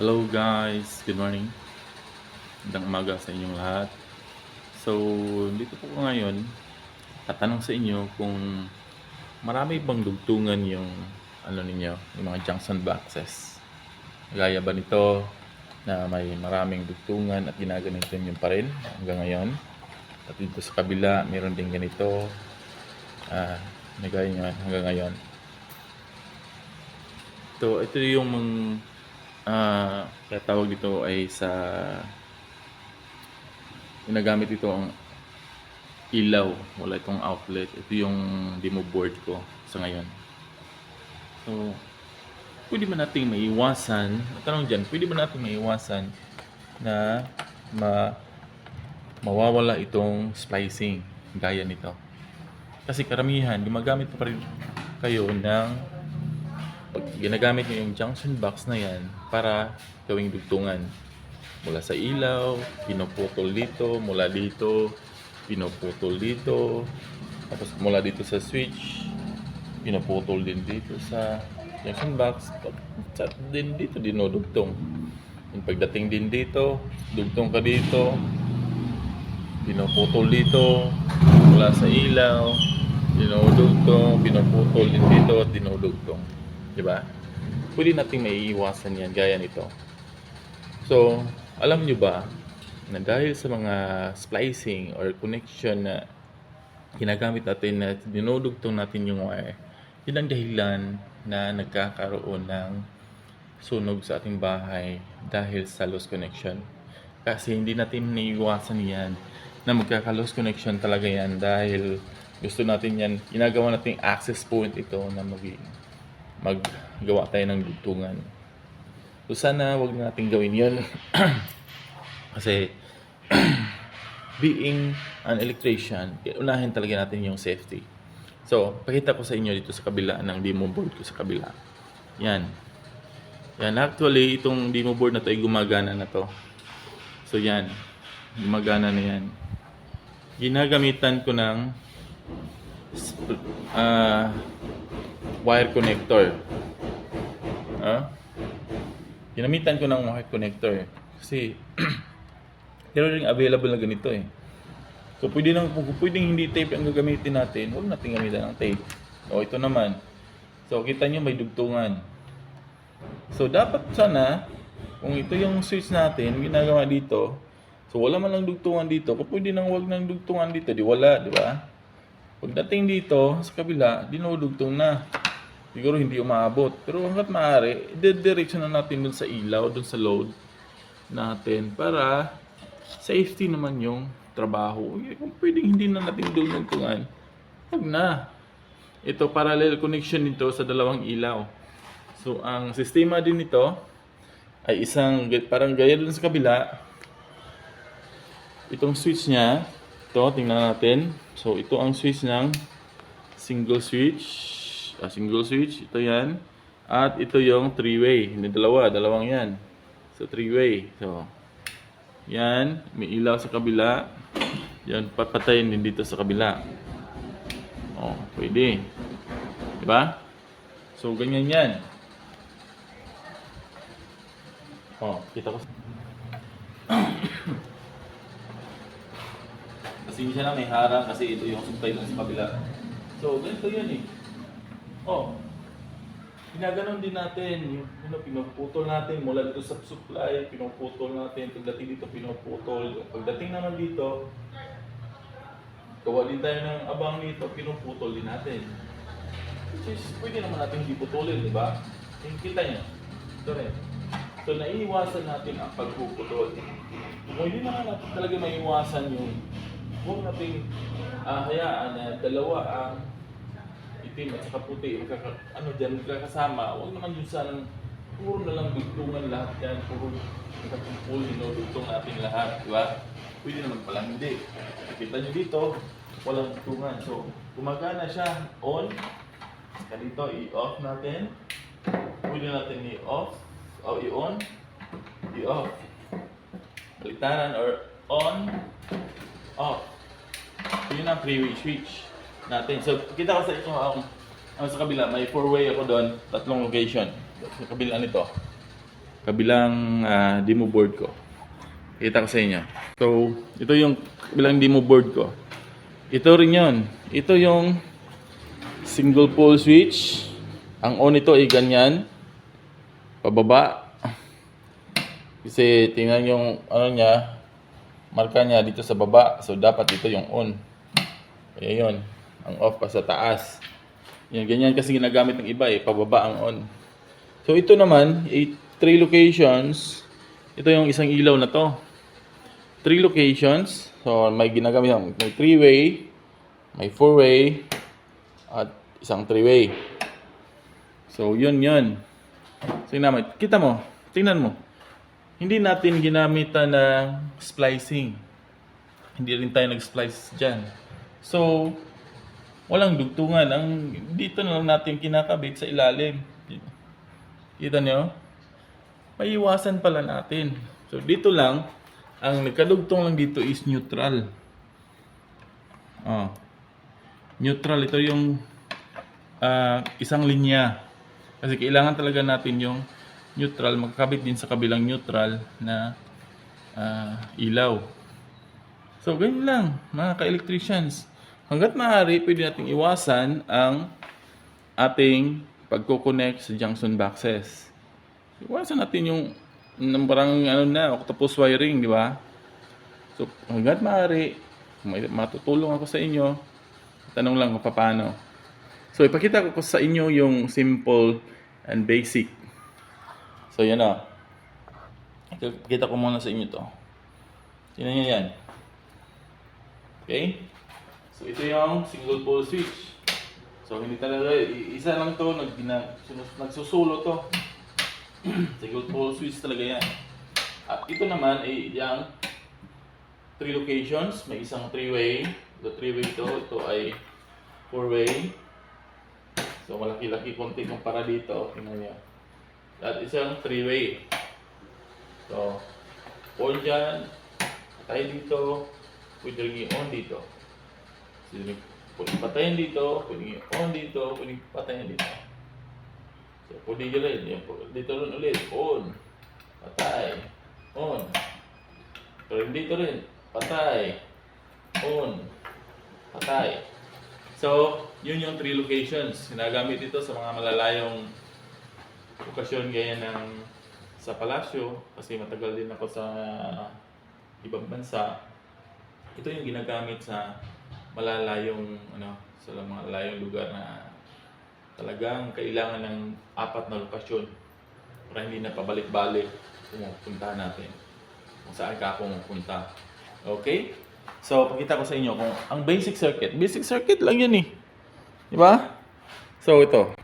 Hello guys, good morning. Magandang umaga sa inyong lahat. So, dito po ko ngayon, tatanong sa inyo kung marami bang dugtungan yung ano ninyo, yung mga junction boxes. Gaya ba nito na may maraming dugtungan at ginaganito nyo pa rin hanggang ngayon. At dito sa kabila, meron din ganito. Ah, may gaya nyo hanggang ngayon. Ito, ito yung mga kaya tawag dito ay sa ginagamit ito ang ilaw. Wala itong outlet. Ito yung demo board ko sa ngayon. So pwede ba nating maiwasan tanong dyan pwede ba nating maiwasan na ma mawawala itong splicing gaya nito? Kasi karamihan gumagamit pa rin kayo ng pag ginagamit nyo yung junction box na yan para gawing dugtungan. Mula sa ilaw, pinuputol dito, mula dito, pinuputol dito, tapos mula dito sa switch, pinuputol din dito sa junction box, sa din dito, dinudugtong. Yung pagdating din dito, dugtong ka dito, pinuputol dito, mula sa ilaw, dinudugtong, pinuputol din dito at dinudugtong. Di ba? Pwede nating maiiwasan yan gaya nito. So, alam nyo ba na dahil sa mga splicing or connection na ginagamit natin na dinudugtong natin yung wire, yun ang dahilan na nagkakaroon ng sunog sa ating bahay dahil sa loose connection. Kasi hindi natin naiiwasan yan na magkaka-loose connection talaga yan dahil gusto natin yan, ginagawa natin access point ito na maging maggawa tayo ng dugtungan. So sana wag na natin gawin 'yon. Kasi being an electrician, unahin talaga natin yung safety. So, pakita ko sa inyo dito sa kabila ng demo board ko sa kabila. Yan. Yan, actually, itong demo board na to ay gumagana na to. So, yan. Gumagana na yan. Ginagamitan ko ng ah, wire connector. Ah? Ginamitan ko ng wire connector. Kasi, meron rin available na ganito eh. So, pwede nang, kung pwedeng hindi tape ang gagamitin natin, huwag natin gamitan ng tape. O, ito naman. So, kita nyo may dugtungan. So, dapat sana, kung ito yung switch natin, ginagawa dito, so wala man lang dugtungan dito, kung pwede nang wag ng dugtungan dito, di wala, di ba? Pagdating dito, sa kabila, dinudugtong na. Siguro hindi umaabot. Pero hanggat maaari, i-direction na natin dun sa ilaw, dun sa load natin para safety naman yung trabaho. Eh, Kung pwedeng hindi na natin dugtungan, wag na. Ito parallel connection nito sa dalawang ilaw. So ang sistema din nito ay isang parang gaya dun sa kabila. Itong switch niya, ito tingnan natin. So ito ang switch ng single switch, ah, single switch, ito 'yan. At ito yung three-way, hindi dalawa, dalawang 'yan. So three-way. So yan, may ilaw sa kabila. Yan, papatayin din dito sa kabila. Oh, pwede. Di ba? So, ganyan yan. Oh, kita ko. kasi siya na may harang kasi ito yung supply dun sa kabila. So, ganito yan eh. Oh, Ginaganon din natin, yung ano, pinuputol natin mula dito sa supply, pinuputol natin, pagdating dito pinuputol. Pagdating naman dito, gawa din tayo ng abang dito, pinuputol din natin. Which is, pwede naman natin hindi putulin, di ba? Yung kita niyo, ito rin. So, naiiwasan natin ang pagpuputol. Kung hindi naman natin talaga maiiwasan yung huwag natin ah, hayaan na dalawa ang itim at saka puti, magkaka, ano dyan, magkakasama, huwag naman yun sanang puro na lang dugtungan lahat yan, puro nagkakumpul, dinudugtong natin lahat, di ba? Pwede naman pala hindi. Kita nyo dito, walang dugtungan. So, gumagana siya on, saka dito, i-off natin. Pwede natin i-off, o i-on, i-off. Baliktaran or on, off. Yun ang three-way switch natin. So, kita ko sa ito ang, ang sa kabila, may four-way ako doon, tatlong location. Sa kabila nito. kabilang ah, demo board ko. Kita ko sa inyo. So, ito yung kabilang demo board ko. Ito rin yon. Ito yung single pole switch. Ang on ito ay ganyan. Pababa. Kasi tingnan yung ano niya, marka niya dito sa baba. So dapat ito yung on. Kaya yun. Ang off pa sa taas. Yan, ganyan kasi ginagamit ng iba eh. Pababa ang on. So ito naman, eh, three locations. Ito yung isang ilaw na to. Three locations. So may ginagamit ng may three-way, may four-way, at isang three-way. So yun yun. So naman. Kita mo, tingnan mo. Hindi natin ginamitan ng splicing. Hindi rin tayo nag-splice dyan. So, walang dugtungan. Ang dito na lang natin kinakabit sa ilalim. Kita nyo? Maiiwasan pala natin. So, dito lang, ang nagkadugtong lang dito is neutral. Oh. Neutral, ito yung ah, isang linya. Kasi kailangan talaga natin yung neutral, magkakabit din sa kabilang neutral na ah, ilaw. So, ganyan lang, mga ka-electricians. Hanggat maaari, pwede nating iwasan ang ating pagkoconnect sa junction boxes. Iwasan natin yung ng parang ano na, octopus wiring, di ba? So, hanggat maaari, matutulong ako sa inyo. Tanong lang kung paano. So, ipakita ko sa inyo yung simple and basic. So, yan na. Ipakita ko muna sa inyo to. Tingnan nyo yan. Okay? So, ito yung single pole switch. So, hindi talaga, isa lang to, nag, nagsusulo to. single pole switch talaga yan. At ito naman ay yung three locations. May isang three-way. Ito three-way to. Ito ay four-way. So, malaki-laki konti kumpara dito. Tingnan nyo. At isang three-way. So, on dyan. Patay dito. Pwede rin on dito. Pwede pwede patayin dito. Pwede on dito. Pwede patayin dito. So, pwede nyo rin. Dito rin ulit. On. Patay. On. Pero dito rin. Patay. On. Patay. So, yun yung three locations. Ginagamit ito sa mga malalayong okasyon gaya ng sa palasyo kasi matagal din ako sa ibang bansa. Ito yung ginagamit sa malalayong ano sa mga layong lugar na talagang kailangan ng apat na lokasyon para hindi na pabalik-balik pumupunta natin kung saan ka pumunta. Okay? So, pakita ko sa inyo kung ang basic circuit. Basic circuit lang yan eh. Di ba? So, ito.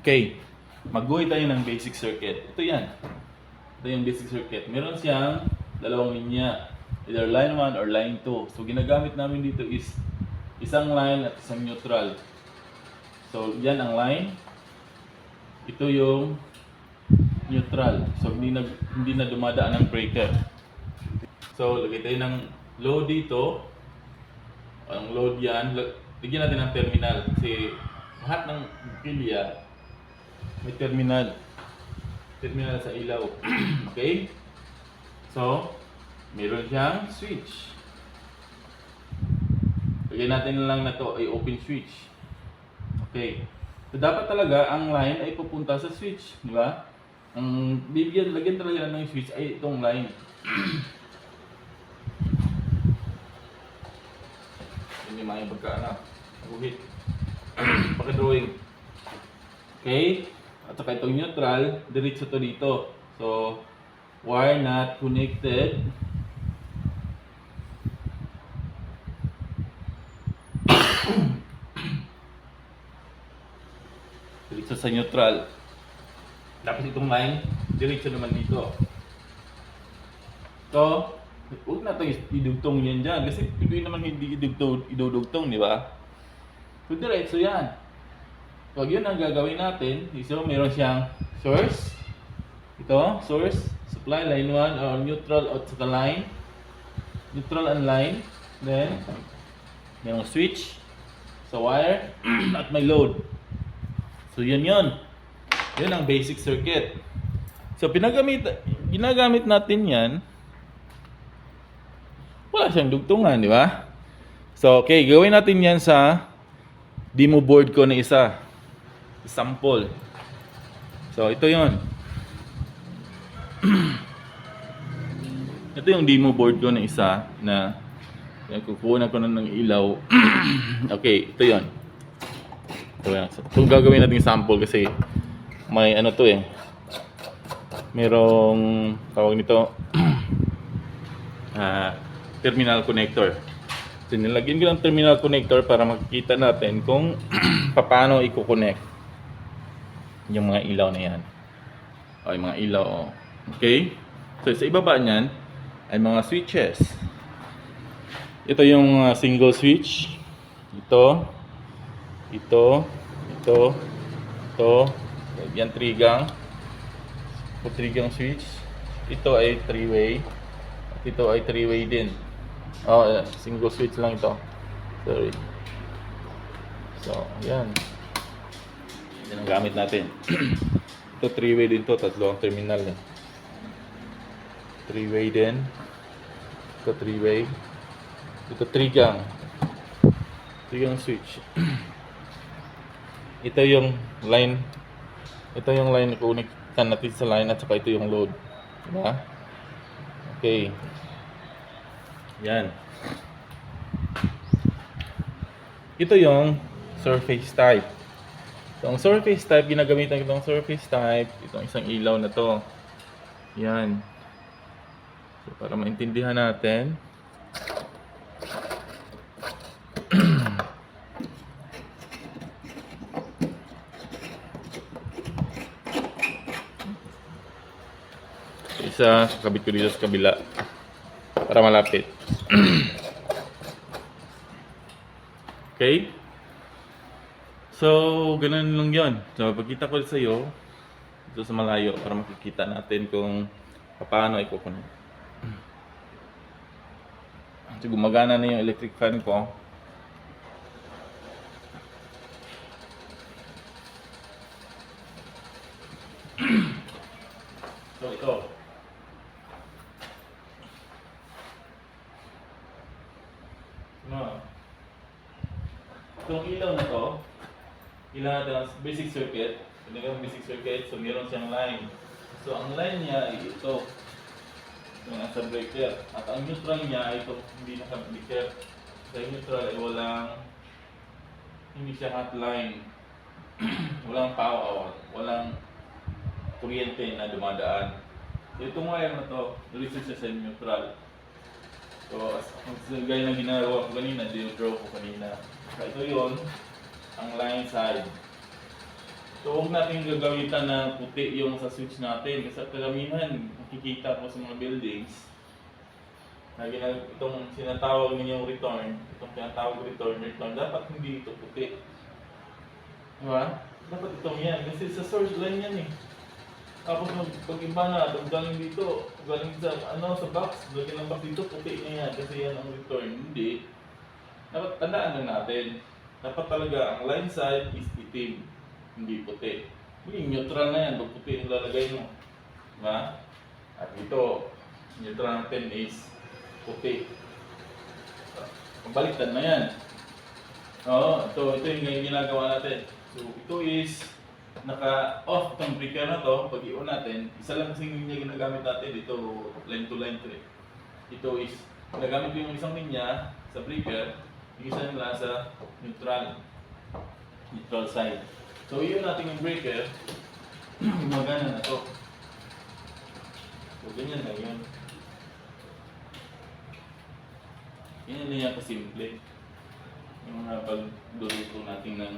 Okay. Mag-go tayo ng basic circuit. Ito yan. Ito yung basic circuit. Meron siyang dalawang linya. Either line 1 or line 2. So, ginagamit namin dito is isang line at isang neutral. So, yan ang line. Ito yung neutral. So, hindi na, hindi na dumadaan ng breaker. So, lagay tayo ng load dito. Ang load yan. Lag- Bigyan natin ng terminal. Kasi lahat ng pilya may terminal. Terminal sa ilaw. okay? So, meron siyang switch. Lagyan natin na lang na to ay open switch. Okay. So, dapat talaga ang line ay pupunta sa switch. Di ba? Ang bibigyan, lagyan talaga ng switch ay itong line. Hindi maayong pagkaano. Guhit. Pagka-drawing. Okay? At saka itong neutral, diretso to dito. So, wire not connected. Sa neutral. Tapos itong line, diretso naman dito. So, huwag na tayo idugtong yan dyan. Kasi pwede naman hindi idugtong, idudugtong, di ba? So, diretso yan. So, yun ang gagawin natin. So, meron siyang source. Ito, source, supply, line 1, or neutral at saka line. Neutral and line. Then, merong switch sa wire at may load. So, yun yun. Yun ang basic circuit. So, pinagamit, ginagamit natin yan. Wala siyang dugtungan, di ba? So, okay, gawin natin yan sa demo board ko na isa. Sample. So, ito yon. ito yung demo board ko na isa na kukuha ko na ng ilaw. okay, ito yon. Ito yan. Ito gagawin natin sample kasi may ano to eh. Merong tawag nito ah, terminal connector. So, nilagyan ko ng terminal connector para makikita natin kung paano i-connect yung mga ilaw na yan. O, yung mga ilaw. O. Okay? So, sa ibaba niyan ay mga switches. Ito yung uh, single switch. Ito. Ito. Ito. Ito. Yan trigang. Ito trigang switch. Ito ay three-way. At ito ay three-way din. Oh, single switch lang ito. Sorry. So, yan. Yan ang gamit natin. ito three-way din to, tatlo ang terminal niya. Three-way din. Ito three-way. Ito trigang. Trigang switch. ito yung line. Ito yung line kuniktan natin sa line at saka ito yung load. Diba? Okay. Yan. Ito yung surface type. So, ang surface type, ginagamitan itong surface type, itong isang ilaw na to. Yan. So, para maintindihan natin. Isa, kabit ko dito sa kabila. Para malapit. okay? So, ganun lang yon. So, pagkita ko sa iyo, dito sa malayo, para makikita natin kung paano ikukunin. So, gumagana na yung electric fan ko. so, ito. No. Itong ilaw na to, ilaw natin ang basic circuit. Ito yung basic circuit, so meron siyang line. So, ang line niya ay ito. Ito nasa breaker. At ang neutral niya ay ito, hindi naka-breaker. Sa neutral ay walang, hindi siya hot line. walang power, walang kuryente na dumadaan. So, itong wire na to, diretso siya sa neutral. So, as, as gaya ng ginagawa ko kanina, dino-draw ko kanina. So, ito yon ang line side. So, huwag natin gagamitan na puti yung sa switch natin. Kasi karamihan, makikita ko sa mga buildings, na itong sinatawag ninyong return, itong tinatawag return, return, dapat hindi ito puti. Diba? Dapat itong yan. Kasi sa source line yan eh. Tapos pag iba na, pag galing dito, galing sa, ano, sa box, galing ng box dito, puti na yan, kasi yan ang return. Hindi. Dapat tandaan lang natin. Dapat talaga, ang line side is itim, hindi puti. Hindi, neutral na yan, pag puti yung lalagay mo. Diba? At ito, neutral natin is puti. Pabaliktad na yan. Oo, ito, ito yung ginagawa natin. So, ito is naka-off itong breaker na to, pag i-on natin, isa lang kasing linya ginagamit natin, ito line to line to eh. Ito is, ginagamit ko yung isang linya sa breaker, yung isa nila sa neutral, neutral side. So i-on natin yung breaker, gumagana na to. So ganyan lang yun. Yan lang yan kasimple. Yung mga pagduluto natin ng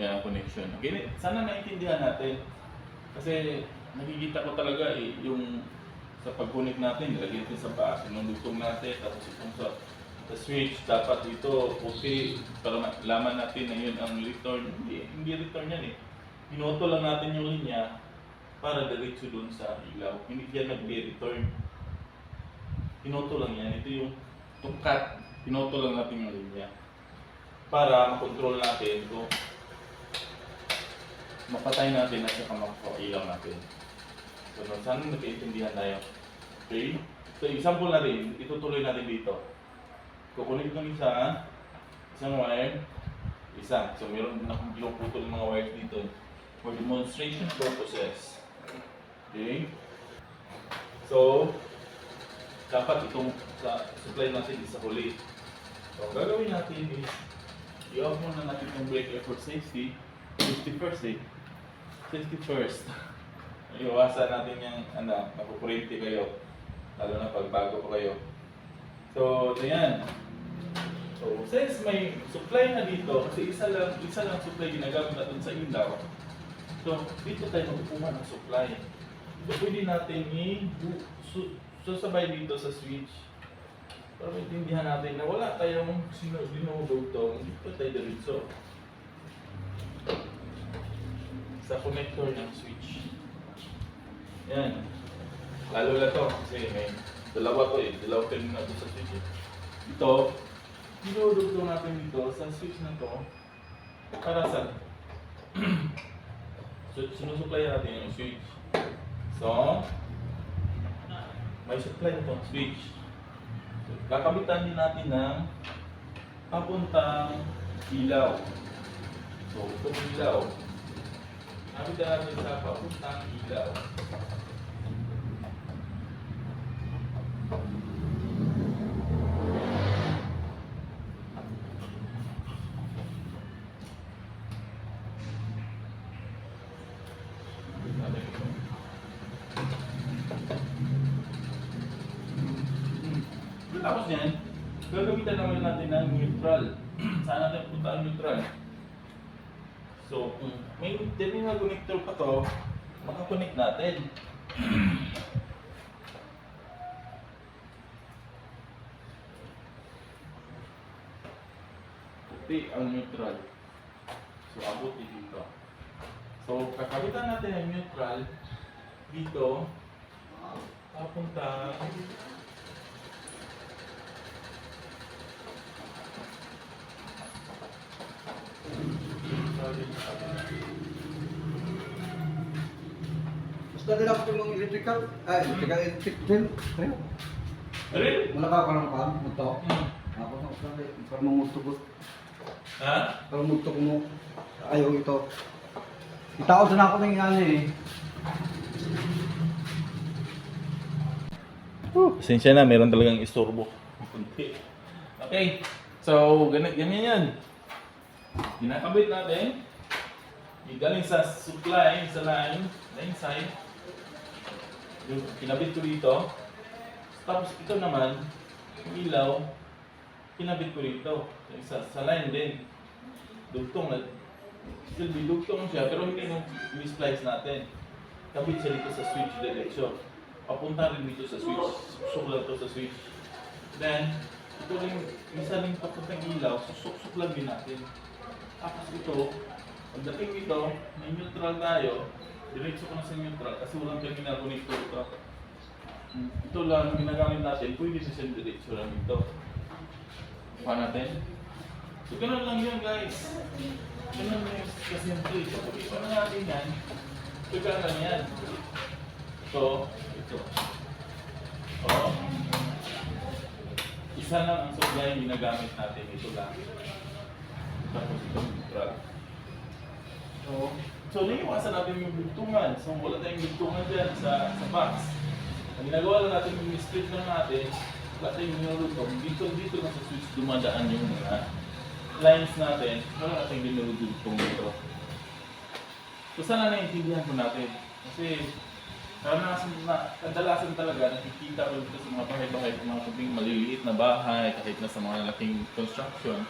yan, connection. Okay, sana naintindihan natin. Kasi nakikita ko talaga eh, yung sa pag-connect natin, nilagay natin sa baas, yung lutong natin, tapos itong sa, sa switch, dapat ito puti para malaman natin na yun ang return. Hindi, hindi return yan eh. Pinoto lang natin yung linya para diretso dun sa ilaw. Hindi yan nag-return. Pinoto lang yan. Ito yung tungkat. Pinoto lang natin yung linya. Para makontrol natin kung mapatay natin at saka mapapailaw natin. So, sana nagkaintindihan tayo. Okay? So, example natin, itutuloy natin dito. Kukunin ko isa, isang wire, isa. So, meron din akong pinuputol ng mga wires dito for demonstration purposes. Okay? So, dapat itong sa supply natin is sa huli. So, ang gagawin natin is, i-off muna natin yung breaker for safety. Safety first eh. Safety first. Iwasan natin yung, ano, makukurente kayo. Lalo na pag bago pa kayo. So, ito yan. So, since may supply na dito, kasi isa lang, isa lang supply ginagamit natin sa ilaw. So, dito tayo magkukuha ng supply. So, pwede natin i- su- susabay dito sa switch. Para maintindihan natin na wala tayong sino dinudugtong, dito tayo diretso. Sa connector ng switch. Yan. Lalo na to, kasi may dalawa to eh, dalawa kayo na to sa switch eh. Ito, dinudugtong natin dito sa switch na to para sa so, sinusupply natin yung switch. So, may supply itong switch. So, kakabitan din natin ng papuntang ilaw. So, itong ilaw. Kabitan natin sa papuntang ilaw. Natin ito. Tapos yan, gagamitan naman natin ng neutral. Saan natin punta ang neutral? Kung may terminal connector pa to, makakonect natin. Puti ang neutral. So, abot dito. So, kakabitan natin ang neutral dito, papunta Dali lang yung mga electrical, ah, electrical, electric drill. Ayun. Rin? Wala ka parang pan, muto. Hmm. Ako na parang mumuto ko. Ha? Parang muto ko mo. Ayaw ito. Itao na ako ng ano eh. Pasensya na, meron talagang istorbo. Okay. So, ganyan, ganyan yan. Kinakabit natin. Galing sa supply, sa line, line side. Yung kinabit ko dito. Tapos ito naman, yung ilaw, kinabit ko dito. Sa, sa line din. Dugtong na. Still, dugtong siya, pero hindi nung misplice natin. Kabit siya dito sa switch direction. Papunta rin dito sa switch. Susok lang to sa switch. Then, ito rin, isa rin papuntang ilaw, susok-susok lang din natin. Tapos ito, pagdating dito, may neutral tayo, diretso ko na sa neutral kasi walang terminal connector ito. Ito lang ang ginagamit natin, pwede na siya diretso lang dito. Pa natin. So, ganun lang yun guys. Ganun yung kasimple. So, kung ito na natin yan, ito lang yan. So, ito. So, isa lang ang supply yung ginagamit natin. Ito lang. Tapos ito neutral. So, so naiwasan natin yung bugtungan. So, wala tayong bugtungan dyan sa, sa box. Ang ginagawa lang natin yung split lang natin, wala tayong nilulutong. Dito, dito na sa switch dumadaan yung mga lines natin. Wala natin nilulutong dito. So, sana naiintindihan ko natin. Kasi, Karanasan na, kadalasan talaga nakikita ko dito sa mga bahay-bahay, sa mga sabing maliliit na bahay, kahit na sa mga laking construction.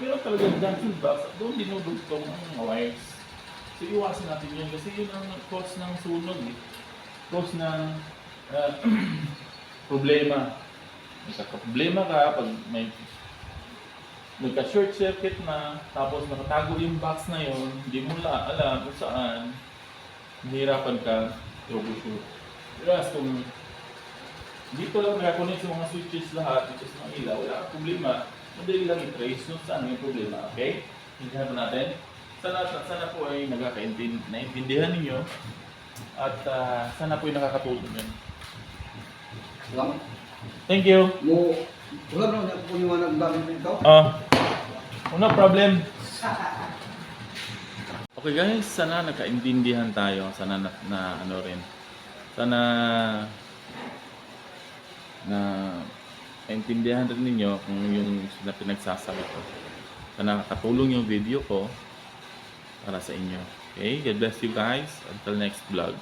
Pero talagang junction box, doon dinudugtong ang mga wires. So iwasan natin yun kasi yun ang cause ng sunog eh. Cause ng ah, problema. Nagkakaproblema ka pag may nagka-short circuit na, tapos nakatago yung box na yun, hindi mo la alam kung saan, hihirapan ka troubleshoot. Whereas kung dito lang nakakonect sa mga switches lahat, dito sa mga ilaw, wala problema. Madali lang i-trace kung saan yung problema, okay? Hindihan mo natin. sana, sana po ay nagkakaintindihan ninyo at ah, sana po ay nakakatulong yun. Salamat. Thank you. Mo, wala na ako po yung mga gamit nito. Ah, no problem. Okay guys, sana nakaintindihan tayo. Sana na, na ano rin. Sana na naintindihan rin ninyo kung yung na pinagsasabi ko. Sana nakatulong yung video ko para sa inyo. Okay? God bless you guys. Until next vlog.